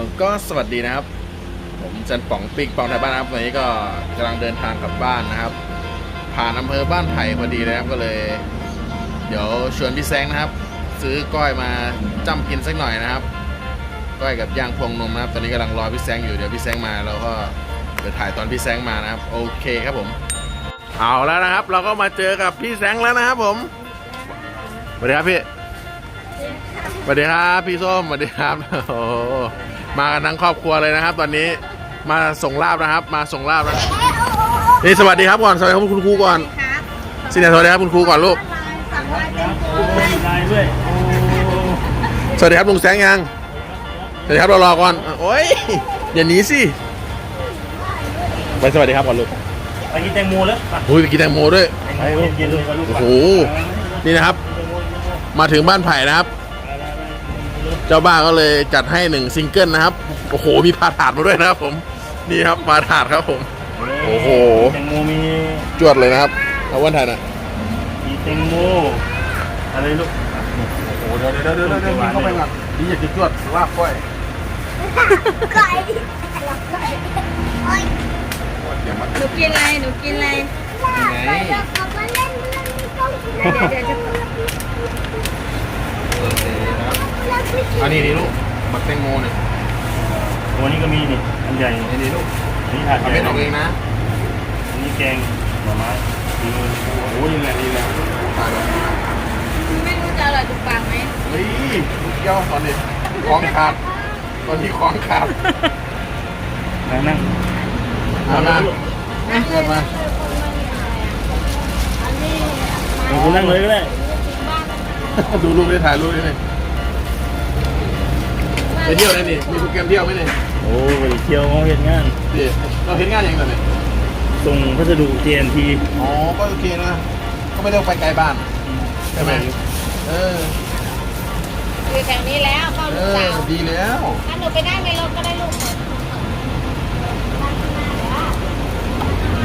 อก็สวัสดีนะครับ ผมจันป๋องปิกปองไทยบ้านนะครับวันนี้ก็กำลังเดินทางกลับบ้านนะครับ ผ่านอำเภอบ้านไผ่พอดีเลยครับก็เลย เดี๋ยวชวนพี่แซงนะครับ ซื้อก้อยมาจ้ำกินสักหน่อยนะครับ ก้อยกับย่างพวงนมนะครับ ตอนนี้กำลังรอพี่แซงอยู่เดี๋ยวพี่แซงมาแล้วก็เดี๋ยวถ่ายตอนพี่แซงมานะครับ โอเคครับผม เอาแล้วนะครับ เราก็มาเจอกับพี่แซงแล้วนะครับผมสวัสดีครับพี่สวัสดีครับพี่ส้มสวัสดีครับโอ้ มากันทั้งครอบครัวเลยนะครับ ตอนนี้มาส่งลาบนะครับ มาส่งลาบนะนี่สวัสดีครับก่อนสวัสดีครับคุณครูก่อนครับสิเนี่ยสวัสดีครับคุณครูก่อนลูกสั่งลายเป็นโอ้ยลายด้วยโอ้สวัสดีครับลุงแสงยังสวัสดีครับรอรอก่อนโอ้ยอย่าหนีสิไปสวัสดีครับก่อนลูกไปกินแตงโมแล้วไปอุ้ยไปกินแตงโมด้วยแตงโมเย็นๆเลยกับลูกโอ้โหนี่นะครับ มาถึงบ้านไผ่นะครับ เจ้าบ้านก็เลยจัดให้หนึ่งซิงเกิลนะครับ โอ้โห มีพาถาดมาด้วยนะครับผม นี่ครับพาถาดครับผม โอ้โห แตงโมมีจวดเลยนะครับเอาวันถ่ายหนะมีแตงโมอะไรลูกโอ้โหเดี๋ยวเดี๋ยวเดี๋ยวเดี๋ยวเดี๋ยวเข้าไปก่อนนี่อยากจะจวดลาบก้อยไก่ไก่โอ้ยอย่ามาหนูกินอะไรหนูกินอะไรไงเดี๋ยวกลับมาเล่นเล่นต้องเดี๋ยวเดี๋ยวจะ โอเคนะครับ อันนี้นี่ลูกบักแตงโมเนี่ยโอ้นี่ก็มีนี่อันใหญ่นี่นี่ลูกอันนี้ถาดใหทำญ่เป็นออกเองนะอันนี้แกงหน่อไม้ดีเลยโอ้โหนี่แหละนี่แหละตายแล้วไม่รู้จะอร่อยถูกปากไหมเฮ้ยลูกเย้าตอนนี้ของขาดตอนนี้ของขาดนั่งนั่งเอามาเกิดมาเดี๋ยวคุณนั่งเลยก็ได้ ดูรูปได้ถ่ายรูปได้เลย ไปเที่ยวได้นี่มีโปรแกรมเที่ยวไหมเนี่ยโอ้ยเที่ยวเขาเห็นงานดิเราเห็นงานอย่างไรเนี่ยส่งพัสดุ TNT อ๋อ ก็โอเคนะ ก็ไม่ต้องไปไกลบ้านใช่ไหมเอออยู่แถวนี้แล้วพ่อเอลูกอสาวดีแล้วถ้าหนูไปนั่งในรถก็ได้ลูก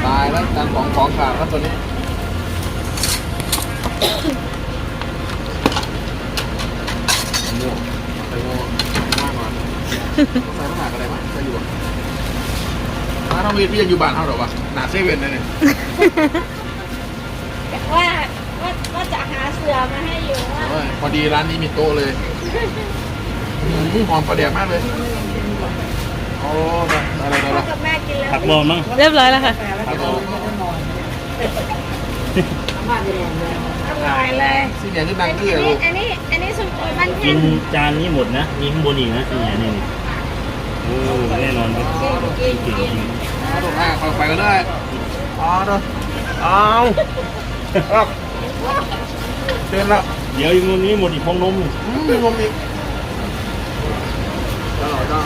ตายแล้วจานของของขาดครับตัวนี้โม่ใส่โม่มากกว่า ใส่ขนาดอะไรมั้ยใส่อยู่อะถ้าทำพี่ยังอยู่บ้านเท่าหรอวะหนาเซเว่นเลยเนี่ยว่าว่าว่าจะหาเสือมาให้อยู่ว่าโอ้ยพอดีร้านนี้มีโต๊ะเลยอืมหอมประเดี๋ยวมากเลยโอ้ได้ได้ได้พ่อได้กับแม่กินแล้วผักบอลมั้งเรียบร้อยแล้วค่ะ ครับผมอร่อยเลยสิ่งอย่างที่ดังอันเกลืนี้อลูกอันนี้อันนี้สมบูรณ์มันกิแค่นจานนี้หมดนะ มีข้างบนอีกนะนี่ไงนี่นี่ โอ้แน่นอนเลยกินกินเก่งกินจริงเอาลูกอะค่อยไปก็ได้อ๋อเด้อเอาครับเชิญละเดี๋ยวอีกนู้นนี้หมดอีกพองนมอีกอืมมีลมอีกเจ้าหน่อยเจ้า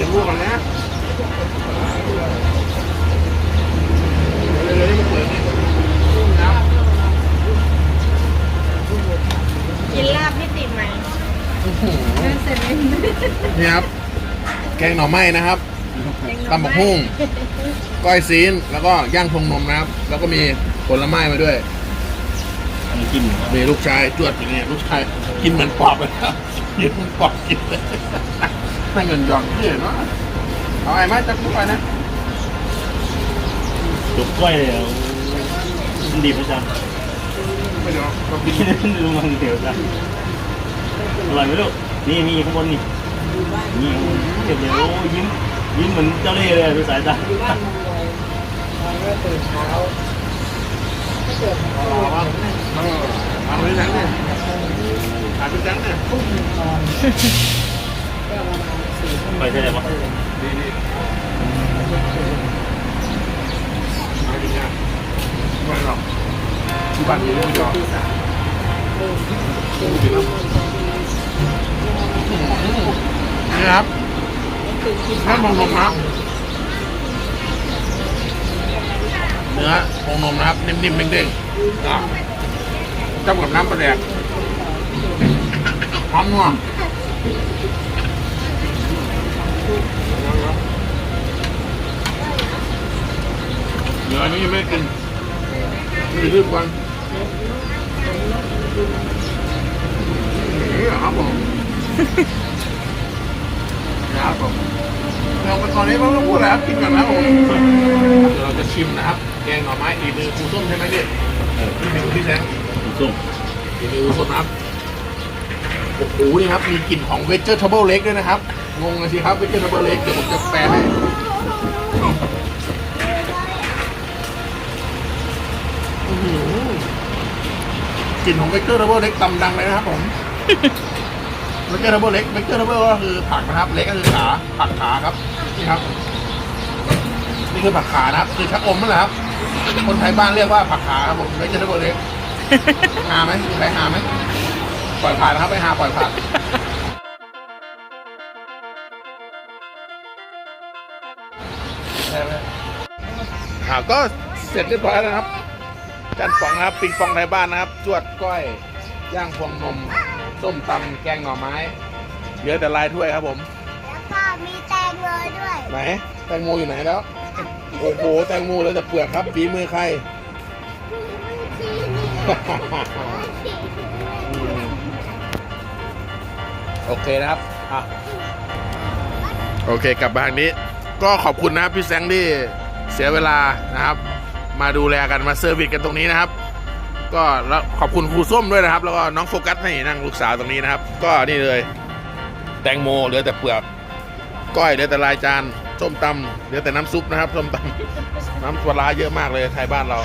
สียงลูกกันนะเร็วๆนี่มันเปิดนี่น้กินลาบมิติใหม่ำเดินเสร็จไหมนี่ครับ แกงหน่อไม้นะครับตำบักหุ่งก้อยซีน แล้วก็ย่างพงนมนะครับ แล้วก็มีผลไม้มาด้วยกินมีลูกชายจวดอย่างเงี้ยลูกชายกินเหมือนปอบเลยครับกินเหมือนปอบกินเลย ให้เงินหยองเที่ยเนาะเอาไอ้ไม้จับลูกไปนะจุกก้อยเลยอะมันดีประจไม่เดี๋ยวเราำกิกินนดูมันเดี๋ยวจ้ะอร่อยไหมลูกนี่มีข้างบนนี่นี่เก็บเลยโอ้ยิ้มยิ้มเหมือนเจ้าเล่ห์เลยดูสายตาเอาบ้างเออเอาไปจังเนี่ยหาเป็นจังเนี่ย ไปใช่ไหมวะดีดีเอาดีนะไม่หรอกที่บ้านมีลูกยอนี่ครับท่านมองนมครับเนื้อพงนมนะครับ นิ่มๆเด้งๆจ้ำกับน้ำปลาแดกหอมนัว เดี๋ยวอันนี้ยังไม่ได้กินนี่รีบก่อนนี่เหรอครับผมนะครับผมเราไปตอนนี้ไม่ต้องพูดแล้วกินก่อนนะครับผมเดี๋ยวเราจะชิมนะครับ แกงหน่อไม้อีมือครูส้มใช่ไหมเนี่ยเออนี่เป็นพี่แซงถูกส้มอีมือครูส้มนะครับโอ้โหนี่ครับ มีกลิ่นของเวจเจอร์ทับเบิลเล็กด้วยนะครับ งงเลยสิครับเวจเจอร์ทับเบิลเล็กเดี๋ยวผมจะแปลให้กลิ่นของเวจเจอร์ทับเบิลเล็กตำดังเลยนะครับผมเบเกอร์ดับเบิลเล็กเบเกอร์ดับเบิลก็คือผักนะครับเล็กก็คือขาผักขาครับนี่ครับ นี่คือผักขานะครับคือชักอมนั่นแหละครับ คนไทยบ้านเรียกว่าผักขาครับผมเบเกอร์ดับเบิลเล็กหาไหมมีใครหาไหมปล่อยผ่านนะครับไม่หาปล่อยผ่าน อ่าก็เสร็จเรียบร้อยแล้วนะครับจานฟองนะครับ ปิงปองไทยบ้านนะครับจวดก้อยย่างพวงนมส้มตำแกงหน่อไม้เหลือแต่ลายถ้วยครับผม แล้วก็มีแตงโมด้วย ไหน แตงโมอยู่ไหนแล้ว โอ้โหแตงโมเหลยแต่เปลือกครับฝีมือใครที่นี่ที่โอเคนะครับอะโอเคกลับมาทางนี้ ก็ขอบคุณนะครับพี่แซงที่เสียเวลานะครับ มาดูแลกันมาเซอร์วิสกันตรงนี้นะครับ ก็แล้วขอบคุณครูส้มด้วยนะครับ แล้วก็น้องโฟกัสนี่นั่งลูกสาวตรงนี้นะครับ ก็นี่เลย แตงโมเหลือแต่เปลือกก้อยเหลือแต่ลายจานส้มตำเหลือแต่น้ำซุปนะครับส้มตำน้ำปลาร้าเยอะมากเลยไทยบ้านเรา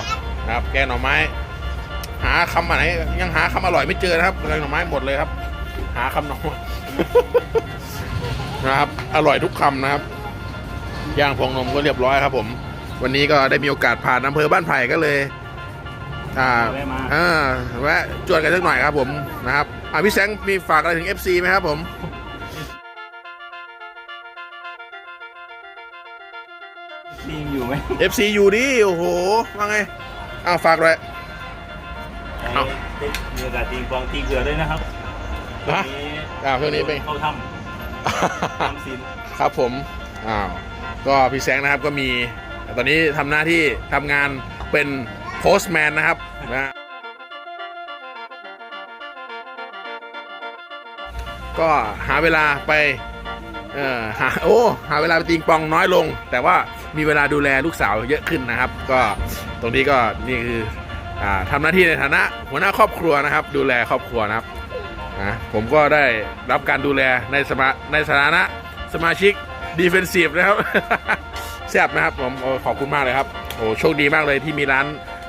นะครับ แกงหน่อไม้ หาคำอะไรยังหาคำอร่อยไม่เจอนะครับแกงหน่อไม้หมดเลยครับ หาคำหน่อนะครับ อร่อยทุกคำนะครับ ย่างพวงนมก็เรียบร้อยครับผม วันนี้ก็ได้มีโอกาสผ่านอำเภอบ้านไผ่ก็เลยอ่าแวะมา อ่าแวะจวนกันสักหน่อยครับผมนะครับอ่าพี่แซงมีฝากอะไรถึง FC ไหมครับผมทีมอยู่ไหม FC อยู่ดิโอ้โหว่าไงอ้าวฝากเลย เอ้า มีโอกาสตีกองตีเกลือด้วยนะครับนะวันนี้อ้าวช่วงนี้เป็น เข้าถ้ำ ทำสินครับผม อ้าว ก็พี่แซงนะครับก็มีตอนนี้ทำหน้าที่ทำงานเป็นโพส t แมนนะครับนะก็หาเวลาไปเออหาโอ้หาเวลาไปตีงปองน้อยลง แต่ว่ามีเวลาดูแลลูกสาวเยอะขึ้นนะครับ ก็ตรงนี้ก็นี่คืออ่าทำหน้าที่ในฐานะ หัวหน้าครอบครัวนะครับ ดูแลครอบครัวนะครับนะผมก็ได้รับการดูแลในสมาในฐานะสมาชิก ดีเฟนซีฟนะครับแซ่บนะครับผมโอ้ขอบคุณมากเลยครับโอ้โชคดีมากเลยที่มีร้าน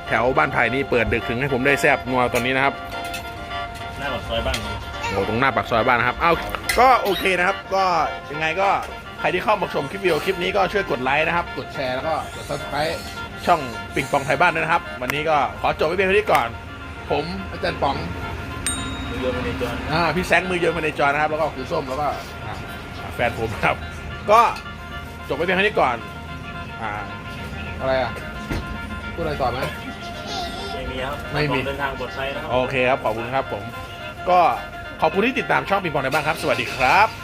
แถวบ้านไผ่นี่เปิดดึกถึงให้ผมได้แซ่บนัวตอนนี้นะครับหน้าปากซอยบ้านผมโอ้ตรงหน้าปากซอยบ้านนะครับเอาก็โอเคนะครับ ก็ยังไงก็ใครที่เข้ามาชมคลิปวิดีโอคลิปนี้ก็ช่วยกดไลค์นะครับ กดแชร์แล้วก็กด subscribe ช่องปิงปองไทยบ้านด้วยนะครับ วันนี้ก็ขอจบไว้เพียงเท่านี้ก่อน ผมอาจารย์ป๋องมือโยนมาในจอนอ่าพี่แซงมือเยินมาในจอนะครับ แล้วก็คือส้มแล้วก็อ่าแฟนผมครับ ก็จบไปเพียงเท่านี้ก่อน อ่า อะไรอะ พูดอะไรต่อไหม ไม่มีครับไม่มี เดินทางปลอดภัยนะครับ โอเคครับ ขอบคุณครับผม ก็ขอบคุณที่ติดตามช่องปิงปองในบ้านครับ สวัสดีครับ